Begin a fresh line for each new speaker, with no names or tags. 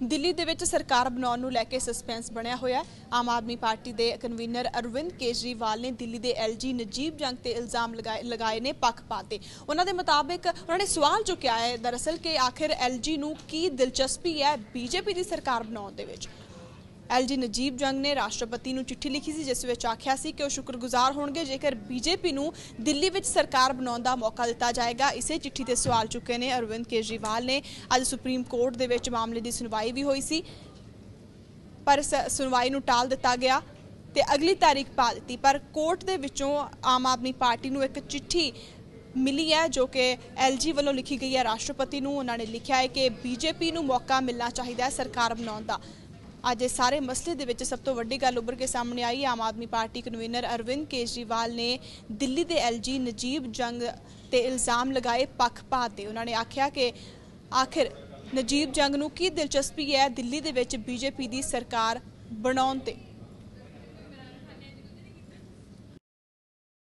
ਦਿੱਲੀ ਦੇ ਵਿੱਚ ਸਰਕਾਰ ਬਣਾਉਣ ਨੂੰ ਲੈ ਕੇ ਸਸਪੈਂਸ ਬਣਿਆ ਹੋਇਆ ਆਮ ਆਦਮੀ ਪਾਰਟੀ ਦੇ ਕਨਵੀਨਰ ਅਰਵਿੰਦ ਕੇਜਰੀਵਾਲ ਨੇ ਦਿੱਲੀ ਦੇ ਐਲਜੀ ਨਜੀਬ ਜੰਗ ਤੇ ਇਲਜ਼ਾਮ ਲਗਾਏ ਲਗਾਏ ਨੇ ਪੱਖਪਾਤ ਦੇ ਉਹਨਾਂ ਦੇ ਮੁਤਾਬਿਕ ਉਹਨਾਂ ਨੇ ਸਵਾਲ ਚੁੱਕਿਆ ਹੈ ਦਰਅਸਲ ਕਿ ਆਖਿਰ ਐਲਜੀ ਨੂੰ ਕੀ ਦਿਲਚਸਪੀ ਹੈ ਬੀਜੇਪੀ ਦੀ ਸਰਕਾਰ ਬਣਾਉਣ ਦੇ ਵਿੱਚ? ਐਲਜੀ ਨਜੀਬ ਜੰਗ ਨੇ ਰਾਸ਼ਟਰਪਤੀ ਨੂੰ ਚਿੱਠੀ ਲਿਖੀ ਸੀ, ਜਿਸ ਵਿੱਚ ਆਖਿਆ ਸੀ ਕਿ ਉਹ ਸ਼ੁਕਰਗੁਜ਼ਾਰ ਹੋਣਗੇ ਜੇਕਰ ਬੀਜੇਪੀ ਨੂੰ ਦਿੱਲੀ ਵਿੱਚ ਸਰਕਾਰ ਬਣਾਉਣ ਦਾ ਮੌਕਾ ਦਿੱਤਾ ਜਾਏਗਾ। ਇਸੇ ਚਿੱਠੀ ਤੇ ਸਵਾਲ ਚੁੱਕੇ ਨੇ ਅਰਵਿੰਦ ਕੇਜਰੀਵਾਲ ਨੇ। ਅੱਜ ਸੁਪਰੀਮ ਕੋਰਟ ਦੇ ਵਿੱਚ ਮਾਮਲੇ ਦੀ ਸੁਣਵਾਈ ਵੀ ਹੋਈ ਸੀ, ਪਰ ਸ- ਸੁਣਵਾਈ ਨੂੰ ਟਾਲ ਦਿੱਤਾ ਗਿਆ ਤੇ ਅਗਲੀ ਤਾਰੀਖ ਪਾ ਦਿੱਤੀ। ਪਰ ਕੋਰਟ ਦੇ ਵਿੱਚੋਂ ਆਮ ਆਦਮੀ ਪਾਰਟੀ ਨੂੰ ਇੱਕ ਚਿੱਠੀ ਮਿਲੀ ਹੈ, ਜੋ ਕਿ ਐਲਜੀ ਵੱਲੋਂ ਲਿਖੀ ਗਈ ਹੈ। ਰਾਸ਼ਟਰਪਤੀ ਨੂੰ ਉਹਨਾਂ ਨੇ ਲਿਖਿਆ ਹੈ ਕਿ ਬੀਜੇਪੀ ਨੂੰ ਮੌਕਾ ਮਿਲਣਾ ਚਾਹੀਦਾ ਹੈ ਸਰਕਾਰ ਬਣਾਉਣ ਦਾ। ਅੱਜ ਇਸ ਸਾਰੇ ਮਸਲੇ ਦੇ ਵਿੱਚ ਸਭ ਤੋਂ ਵੱਡੀ ਗੱਲ ਉੱਭਰ ਕੇ ਸਾਹਮਣੇ ਆਈ। ਆਮ ਆਦਮੀ ਪਾਰਟੀ ਕਨਵੀਨਰ ਅਰਵਿੰਦ ਕੇਜਰੀਵਾਲ ਨੇ ਦਿੱਲੀ ਦੇ ਐਲਜੀ ਨਜੀਬ ਜੰਗ ਤੇ ਇਲਜ਼ਾਮ ਲਗਾਏ ਪੱਖਪਾਤ ਦੇ ਉਹਨਾਂ ਨੇ ਆਖਿਆ ਕਿ ਆਖਿਰ ਨਜੀਬ ਜੰਗ ਨੂੰ ਕੀ ਦਿਲਚਸਪੀ ਹੈ? ਦਿੱਲੀ ਦੇ ਵਿੱਚ ਬੀਜੇਪੀ ਦੀ ਸਰਕਾਰ ਬਣਾਉਣ ਤੇ।